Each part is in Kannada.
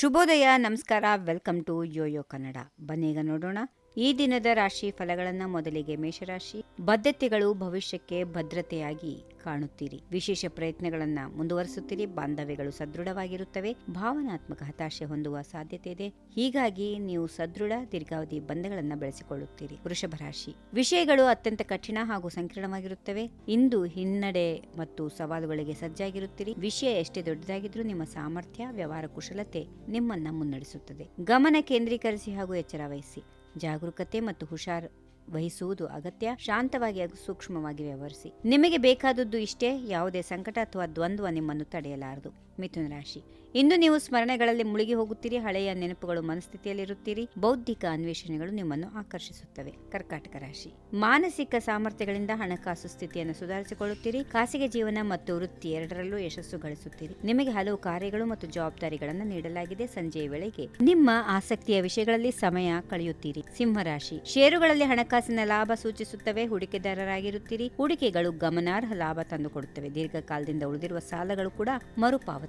ಶುಭೋದಯ ನಮಸ್ಕಾರ ವೆಲ್ಕಮ್ ಟು ಯೋಯೋ ಕನ್ನಡ. ಬನ್ನೀಗ ನೋಡೋಣ. ಈ ದಿನದ ರಾಶಿ ಫಲಗಳನ್ನು ಮೊದಲಿಗೆ ಮೇಷರಾಶಿ ಬದ್ಧತೆಗಳು ಭವಿಷ್ಯಕ್ಕೆ ಭದ್ರತೆಯಾಗಿ ಕಾಣುತ್ತೀರಿ. ವಿಶೇಷ ಪ್ರಯತ್ನಗಳನ್ನ ಮುಂದುವರಿಸುತ್ತೀರಿ. ಬಾಂಧವ್ಯಗಳು ಸದೃಢವಾಗಿರುತ್ತವೆ. ಭಾವನಾತ್ಮಕ ಹತಾಶೆ ಹೊಂದುವ ಸಾಧ್ಯತೆ ಇದೆ. ಹೀಗಾಗಿ ನೀವು ಸದೃಢ ದೀರ್ಘಾವಧಿ ಬಂಧಗಳನ್ನ ಬೆಳೆಸಿಕೊಳ್ಳುತ್ತೀರಿ. ವೃಷಭ ರಾಶಿ ವಿಷಯಗಳು ಅತ್ಯಂತ ಕಠಿಣ ಹಾಗೂ ಸಂಕೀರ್ಣವಾಗಿರುತ್ತವೆ. ಇಂದು ಹಿನ್ನಡೆ ಮತ್ತು ಸವಾಲುಗಳಿಗೆ ಸಜ್ಜಾಗಿರುತ್ತೀರಿ. ವಿಷಯ ಎಷ್ಟೇ ದೊಡ್ಡದಾಗಿದ್ರೂ ನಿಮ್ಮ ಸಾಮರ್ಥ್ಯ, ವ್ಯವಹಾರ ಕುಶಲತೆ ನಿಮ್ಮನ್ನ ಮುನ್ನಡೆಸುತ್ತದೆ. ಗಮನ ಕೇಂದ್ರೀಕರಿಸಿ ಹಾಗೂ ಎಚ್ಚರ ವಹಿಸಿ. ಜಾಗರೂಕತೆ ಮತ್ತು ಹುಷಾರ್ ವಹಿಸುವುದು ಅಗತ್ಯ. ಶಾಂತವಾಗಿ ಹಾಗೂ ಸೂಕ್ಷ್ಮವಾಗಿ ವ್ಯವಹರಿಸಿ. ನಿಮಗೆ ಬೇಕಾದದ್ದು ಇಷ್ಟೇ, ಯಾವುದೇ ಸಂಕಟ ಅಥವಾ ದ್ವಂದ್ವ ನಿಮ್ಮನ್ನು ತಡೆಯಲಾರದು. ಮಿಥುನ ರಾಶಿ. ಇಂದು ನೀವು ಸ್ಮರಣೆಗಳಲ್ಲಿ ಮುಳುಗಿ ಹೋಗುತ್ತೀರಿ, ಹಳೆಯ ನೆನಪುಗಳು ಮನಸ್ಥಿತಿಯಲ್ಲಿರುತ್ತೀರಿ, ಬೌದ್ಧಿಕ ಅನ್ವೇಷಣೆಗಳು ನಿಮ್ಮನ್ನು ಆಕರ್ಷಿಸುತ್ತವೆ. ಕರ್ಕಾಟಕ ರಾಶಿ. ಮಾನಸಿಕ ಸಾಮರ್ಥ್ಯಗಳಿಂದ ಹಣಕಾಸು ಸ್ಥಿತಿಯನ್ನು ಸುಧಾರಿಸಿಕೊಳ್ಳುತ್ತೀರಿ, ಖಾಸಗಿ ಜೀವನ ಮತ್ತು ವೃತ್ತಿ ಎರಡರಲ್ಲೂ ಯಶಸ್ಸು ಗಳಿಸುತ್ತೀರಿ. ನಿಮಗೆ ಹಲವು ಕಾರ್ಯಗಳು ಮತ್ತು ಜವಾಬ್ದಾರಿಗಳನ್ನು ನೀಡಲಾಗಿದೆ. ಸಂಜೆಯ ವೇಳೆಗೆ ನಿಮ್ಮ ಆಸಕ್ತಿಯ ವಿಷಯಗಳಲ್ಲಿ ಸಮಯ ಕಳೆಯುತ್ತೀರಿ. ಸಿಂಹರಾಶಿ. ಷೇರುಗಳಲ್ಲಿ ಹಣಕಾಸಿನ ಲಾಭ ಸೂಚಿಸುತ್ತವೆ, ಹೂಡಿಕೆದಾರರಾಗಿರುತ್ತೀರಿ. ಹೂಡಿಕೆಗಳು ಗಮನಾರ್ಹ ಲಾಭ ತಂದುಕೊಡುತ್ತವೆ. ದೀರ್ಘಕಾಲದಿಂದ ಉಳಿದಿರುವ ಸಾಲಗಳು ಕೂಡ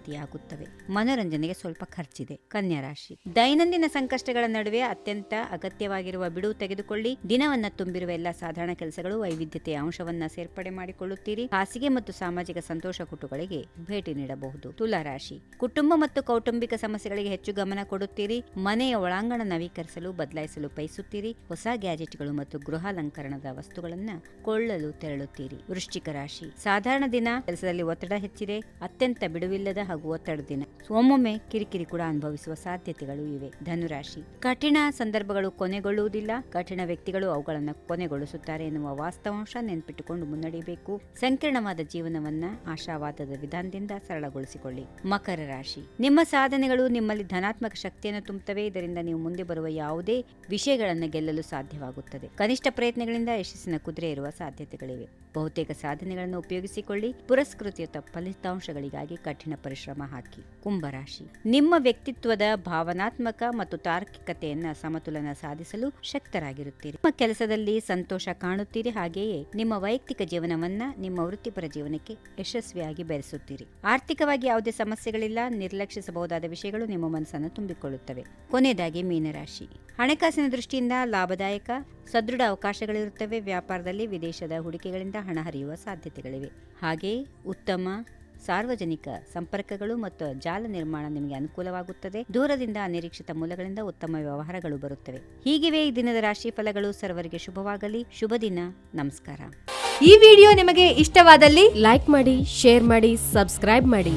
ಮರುಪಾವತಿಯಾಗುತ್ತವೆ ಮನೋರಂಜನೆಗೆ ಸ್ವಲ್ಪ ಖರ್ಚಿದೆ. ಕನ್ಯಾ ರಾಶಿ ದೈನಂದಿನ ಸಂಕಷ್ಟಗಳ ನಡುವೆ ಅತ್ಯಂತ ಅಗತ್ಯವಾಗಿರುವ ಬಿಡುವು ತೆಗೆದುಕೊಳ್ಳಿ. ದಿನವನ್ನ ತುಂಬಿರುವ ಎಲ್ಲಾ ಸಾಧಾರಣ ಕೆಲಸಗಳು ವೈವಿಧ್ಯತೆಯ ಅಂಶವನ್ನ ಸೇರ್ಪಡೆ ಮಾಡಿಕೊಳ್ಳುತ್ತೀರಿ. ಹಾಸಿಗೆ ಮತ್ತು ಸಾಮಾಜಿಕ ಸಂತೋಷ ಕುಟುಗಳಿಗೆ ಭೇಟಿ ನೀಡಬಹುದು. ತುಲಾ ರಾಶಿ ಕುಟುಂಬ ಮತ್ತು ಕೌಟುಂಬಿಕ ಸಮಸ್ಯೆಗಳಿಗೆ ಹೆಚ್ಚು ಗಮನ ಕೊಡುತ್ತೀರಿ. ಮನೆಯ ಒಳಾಂಗಣ ನವೀಕರಿಸಲು, ಬದಲಾಯಿಸಲು ಬಯಸುತ್ತೀರಿ. ಹೊಸ ಗ್ಯಾಜೆಟ್ಗಳು ಮತ್ತು ಗೃಹಾಲಂಕರಣದ ವಸ್ತುಗಳನ್ನ ಕೊಳ್ಳಲು ತೆರಳುತ್ತೀರಿ. ವೃಶ್ಚಿಕ ರಾಶಿ. ಸಾಧಾರಣ ದಿನ ಕೆಲಸದಲ್ಲಿ ಒತ್ತಡ ಹೆಚ್ಚಿದೆ. ಅತ್ಯಂತ ಬಿಡುವಿಲ್ಲದ ಹಾಗೂ ಒತ್ತಡದಿಂದ ಒಮ್ಮೊಮ್ಮೆ ಕಿರಿಕಿರಿ ಕೂಡ ಅನುಭವಿಸುವ ಸಾಧ್ಯತೆಗಳು ಇವೆ. ಧನುರಾಶಿ. ಕಠಿಣ ಸಂದರ್ಭಗಳು ಕೊನೆಗೊಳ್ಳುವುದಿಲ್ಲ. ಕಠಿಣ ವ್ಯಕ್ತಿಗಳು ಅವುಗಳನ್ನು ಕೊನೆಗೊಳಿಸುತ್ತಾರೆ ಎನ್ನುವ ವಾಸ್ತವಾಂಶ ನೆನಪಿಟ್ಟುಕೊಂಡು ಮುನ್ನಡೆಯಬೇಕು. ಸಂಕೀರ್ಣವಾದ ಜೀವನವನ್ನ ಆಶಾವಾದದ ವಿಧಾನದಿಂದ ಸರಳಗೊಳಿಸಿಕೊಳ್ಳಿ. ಮಕರ ರಾಶಿ. ನಿಮ್ಮ ಸಾಧನೆಗಳು ನಿಮ್ಮಲ್ಲಿ ಧನಾತ್ಮಕ ಶಕ್ತಿಯನ್ನು ತುಂಬುತ್ತವೆ. ಇದರಿಂದ ನೀವು ಮುಂದೆ ಬರುವ ಯಾವುದೇ ವಿಷಯಗಳನ್ನು ಗೆಲ್ಲಲು ಸಾಧ್ಯವಾಗುತ್ತದೆ. ಕನಿಷ್ಠ ಪ್ರಯತ್ನಗಳಿಂದ ಯಶಸ್ಸಿನ ಕುದುರೆ ಇರುವ ಸಾಧ್ಯತೆಗಳಿವೆ. ಬಹುತೇಕ ಸಾಧನೆಗಳನ್ನು ಉಪಯೋಗಿಸಿಕೊಳ್ಳಿ. ಪುರಸ್ಕೃತಿಯುತ ಫಲಿತಾಂಶಗಳಿಗಾಗಿ ಕಠಿಣ ಪರಿಶ್ರಮ ಹಾಕಿ. ಕುಂಭರಾಶಿ. ನಿಮ್ಮ ವ್ಯಕ್ತಿತ್ವದ ಭಾವನಾತ್ಮಕ ಮತ್ತು ತಾರ್ಕಿಕತೆಯನ್ನ ಸಮತೋಲನ ಸಾಧಿಸಲು ಶಕ್ತರಾಗಿರುತ್ತೀರಿ. ನಿಮ್ಮ ಕೆಲಸದಲ್ಲಿ ಸಂತೋಷ ಕಾಣುತ್ತೀರಿ. ಹಾಗೆಯೇ ನಿಮ್ಮ ವೈಯಕ್ತಿಕ ಜೀವನವನ್ನ ನಿಮ್ಮ ವೃತ್ತಿಪರ ಜೀವನಕ್ಕೆ ಯಶಸ್ವಿಯಾಗಿ ಬೆರೆಸುತ್ತೀರಿ. ಆರ್ಥಿಕವಾಗಿ ಯಾವುದೇ ಸಮಸ್ಯೆಗಳಿಲ್ಲ. ನಿರ್ಲಕ್ಷಿಸಬಹುದಾದ ವಿಷಯಗಳು ನಿಮ್ಮ ಮನಸ್ಸನ್ನು ತುಂಬಿಕೊಳ್ಳುತ್ತವೆ. ಕೊನೆಯದಾಗಿ ಮೀನರಾಶಿ. ಹಣಕಾಸಿನ ದೃಷ್ಟಿಯಿಂದ ಲಾಭದಾಯಕ, ಸದೃಢ ಅವಕಾಶಗಳಿರುತ್ತವೆ. ವ್ಯಾಪಾರದಲ್ಲಿ ವಿದೇಶದ ಹೂಡಿಕೆಗಳಿಂದ ಹಣ ಹರಿಯುವ ಸಾಧ್ಯತೆಗಳಿವೆ. ಹಾಗೆಯೇ ಉತ್ತಮ ಸಾರ್ವಜನಿಕ ಸಂಪರ್ಕಗಳು ಮತ್ತು ಜಾಲ ನಿರ್ಮಾಣ ನಿಮಗೆ ಅನುಕೂಲವಾಗುತ್ತದೆ. ದೂರದಿಂದ ಅನಿರೀಕ್ಷಿತ ಮೂಲಗಳಿಂದ ಉತ್ತಮ ವ್ಯವಹಾರಗಳು ಬರುತ್ತವೆ. ಹೀಗಿವೆ ಈ ದಿನದ ರಾಶಿ ಫಲಗಳು ಸರ್ವರಿಗೆ ಶುಭವಾಗಲಿ. ಶುಭ ದಿನ. ನಮಸ್ಕಾರ. ಈ ವಿಡಿಯೋ ನಿಮಗೆ ಇಷ್ಟವಾದಲ್ಲಿ ಲೈಕ್ ಮಾಡಿ, ಶೇರ್ ಮಾಡಿ, ಸಬ್ಸ್ಕ್ರೈಬ್ ಮಾಡಿ.